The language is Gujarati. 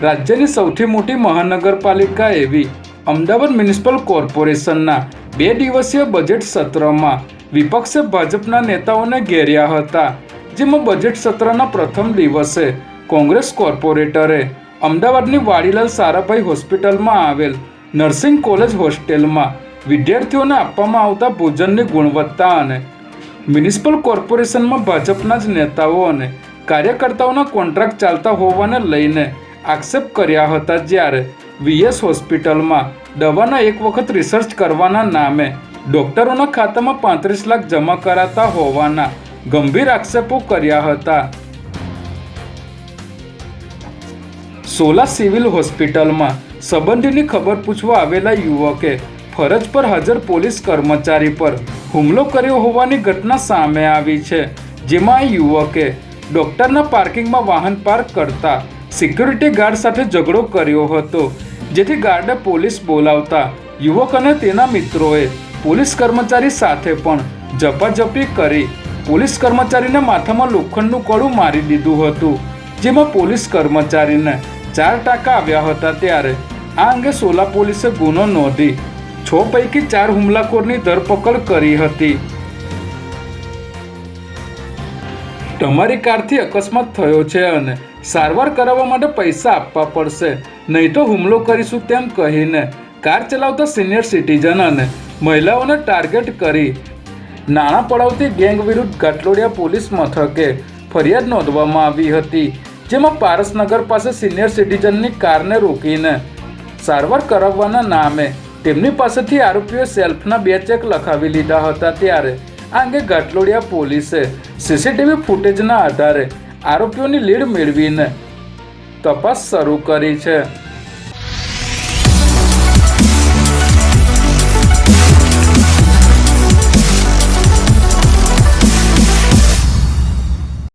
રાજ્યની સૌથી મોટી મહાનગરપાલિકા એવી અમદાવાદ મ્યુનિસિપલ કોર્પોરેશનના બે દિવસીય બજેટ સત્રમાં વિપક્ષે ભાજપના નેતાઓને ઘેર્યા હતા, જેમાં બજેટ સત્રના પ્રથમ દિવસે કોંગ્રેસ કોર્પોરેટરે અમદાવાદની વાડીલાલ સારાભાઈ હોસ્પિટલમાં આવેલ નર્સિંગ કોલેજ હોસ્ટેલમાં વિદ્યાર્થીઓને આપવામાં આવતા ભોજનની ગુણવત્તા અને મ્યુનિસિપલ કોર્પોરેશનમાં ભાજપના જ નેતાઓ અને કાર્યકર્તાઓના કોન્ટ્રાક્ટ ચાલતા હોવાને લઈને આક્ષેપ કર્યા હતા જ્યારે વીએસ હોસ્પિટલમાં દવાના એક વખત રિસર્ચ કરવાના નામે ડોક્ટરોના ખાતામાં પાંત્રીસ લાખ જમા કરાતા હોવાના ગંભીર આક્ષેપો કર્યા હતા. સોલા સિવિલ હોસ્પિટલમાં સંબંધીની ખબર પૂછવા આવેલા યુવકે ફરજ પર હાજર પોલીસ કર્મચારી પર હુમલો કર્યો હોવાની ઘટના સામે આવી છે, જેમાં આ યુવકે ડોક્ટરના પાર્કિંગમાં વાહન પાર્ક કરતા સિક્યુરિટી ગાર્ડ સાથે ઝઘડો કર્યો હતો, જેથી ગાર્ડે પોલીસ બોલાવતા યુવક અને તેના મિત્રોએ પોલીસ કર્મચારી સાથે પણ ઝપાઝપી કરી પોલીસ કર્મચારીને માથામાં લોખંડનું કડું મારી દીધું હતું, જેમાં પોલીસ કર્મચારીને ચાર ટાંકા આવ્યા હતા ત્યારે આ અંગે સોલા પોલીસે ગુનો નોંધી છ પૈકી ચાર હુમલાખોરની ધરપકડ કરી હતી. તમારી કારથી અકસ્માત થયો છે અને સારવાર કરાવવા માટે પૈસા આપવા પડશે. નહીં તો હુમલો કરીશું તેમ કહીને કાર ચલાવતા સિનિયર સિટીઝન અને મહિલાઓને ટાર્ગેટ કરી. નાણાં પડાવતી ગેંગ વિરુદ્ધ ઘાટલોડિયા પોલીસ મથકે ફરિયાદ નોંધવામાં આવી હતી, જેમાં પારસનગર પાસે સિનિયર સિટીઝનની કારને રોકીને સારવાર કરાવવાના નામે તેમની પાસેથી આરોપીઓએ સેલ્ફના બે ચેક લખાવી લીધા હતા. ત્યારે આ અંગે ઘાટલોડિયા પોલીસે સીસીટીવી ફૂટેજના આધારે આરોપીઓની લીડ મેળવીને તપાસ શરૂ કરી છે.